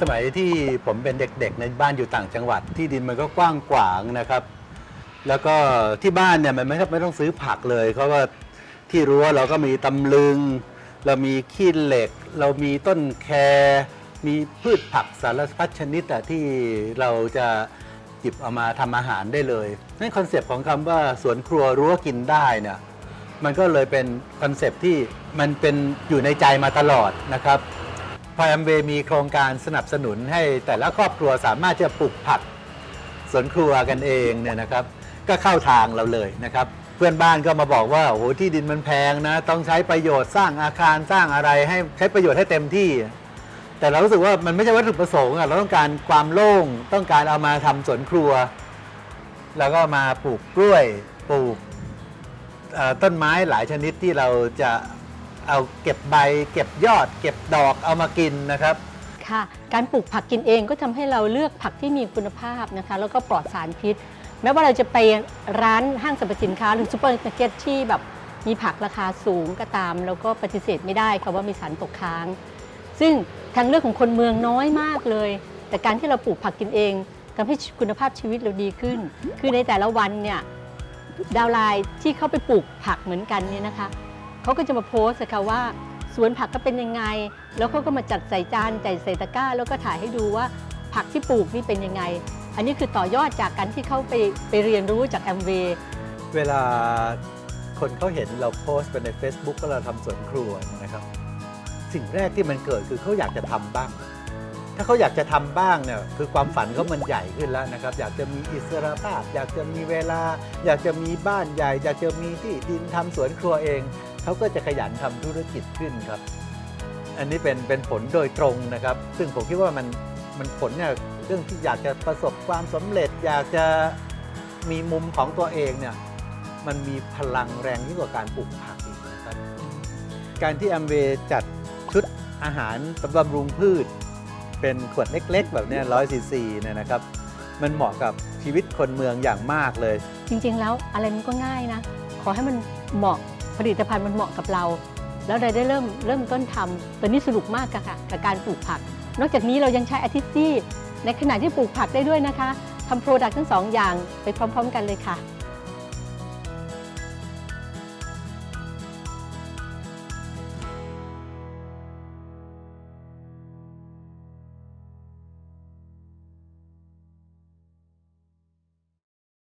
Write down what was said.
สมัยที่ผมเป็นเด็กๆในบ้านอยู่ต่างจังหวัด ที่ดินมันก็กว้างขวางนะครับ แล้วก็ที่บ้านเนี่ยมันไม่ต้องไม่ต้องซื้อผักเลยเพราะว่าที่รั้วเราก็มีตำลึง เรามีขี้เหล็ก เรามีต้นแครมีพืชผักสารพัดชนิดอะที่เราจะหยิบเอามาทำอาหารได้เลยนั่นคอนเซปต์ของคำว่าสวนครัวรั้วกินได้เนี่ยมันก็เลยเป็นคอนเซปต์ที่มันเป็นอยู่ในใจมาตลอดนะครับ พอแอมเวมีโครงการสนับสนุนให้แต่ละครอบครัวสามารถจะปลูกผักสวนครัวกันเองเนี่ยนะครับ ก็เข้าทางเราเลยนะครับ เพื่อนบ้านก็มาบอกว่าโอ้โหที่ดินมันแพงนะ ต้องใช้ประโยชน์สร้างอาคารสร้างอะไรให้ใช้ประโยชน์ให้เต็มที่ แต่เรารู้สึกว่ามันไม่ใช่วัตถุประสงค์อะเราต้องการความโล่งต้องการเอามาทำสวนครัว แล้วก็มาปลูกกล้วยปลูกต้นไม้หลายชนิดที่เราจะ เอาเก็บใบ เก็บยอด เก็บดอกเอามากินนะครับ ค่ะ การปลูกผักกินเองก็ทำให้เราเลือกผักที่มีคุณภาพนะคะ แล้วก็ปลอดสารพิษ แม้ว่าเราจะไปร้านห้างสรรพสินค้า หรือซูเปอร์มาร์เก็ตที่แบบมีผักราคาสูงก็ตาม แล้วก็ปฏิเสธไม่ได้ค่ะว่ามีสารตกค้าง ซึ่งทางเลือกของคนเมืองน้อยมากเลย แต่การที่เราปลูกผักกินเองทำให้คุณภาพชีวิตเราดีขึ้น คือในแต่ละวันเนี่ยดาวไลน์ที่เข้าไปปลูกผักเหมือนกันเนี่ยนะคะ เขาก็จะมาโพสต์ค่ะว่าสวนผักก็เป็นยังไง แล้วเขาก็มาจัดใส่จานใส่ใส่ตะกร้า แล้วก็ถ่ายให้ดูว่าผักที่ปลูกนี่เป็นยังไง อันนี้คือต่อยอดจากการที่เขาไปไปเรียนรู้จากแอมเวย์เวลาคนเขาเห็นเราโพสต์ไปใน Facebook ก็เราทำสวนครัวนะครับ สิ่งแรกที่มันเกิดคือเขาอยากจะทำบ้าง ถ้าเขาอยากจะทำบ้างเนี่ยคือความฝันเขามันใหญ่ขึ้นแล้วนะครับ อยากจะมีอิสระภาพ อยากจะมีเวลา อยากจะมีบ้านใหญ่ อยากจะมีที่ดินทำสวนครัวเอง เขาก็จะขยันทำธุรกิจขึ้นครับ อันนี้เป็นเป็นผลโดยตรงนะครับ ซึ่งผมคิดว่ามันมันผลเนี่ยเรื่องที่อยากจะประสบความสำเร็จ อยากจะมีมุมของตัวเองเนี่ยมันมีพลังแรงยิ่งกว่าการปลูกผักอีกนะครับ การที่แอมเวย์จัดชุดอาหารสำหรับรุงพืช เป็นขวดเล็ก ๆ แบบนี้ร้อยซีซีเนี่ยนะครับ มันเหมาะกับชีวิตคนเมืองอย่างมากเลย จริง ๆ แล้วอะไรมันก็ง่ายนะ ขอให้มันเหมาะ ผลิตภัณฑ์มันเหมาะกับเรา แล้วเราได้เริ่มเริ่มต้นทำตอนนี้สนุกมากค่ะกับการปลูกผัก นอกจากนี้เรายังใช้อาทิตย์ที่ในขณะที่ปลูกผักได้ด้วยนะคะทำโปรดักต์ทั้งสองอย่างไปพร้อม ๆ กันเลยค่ะ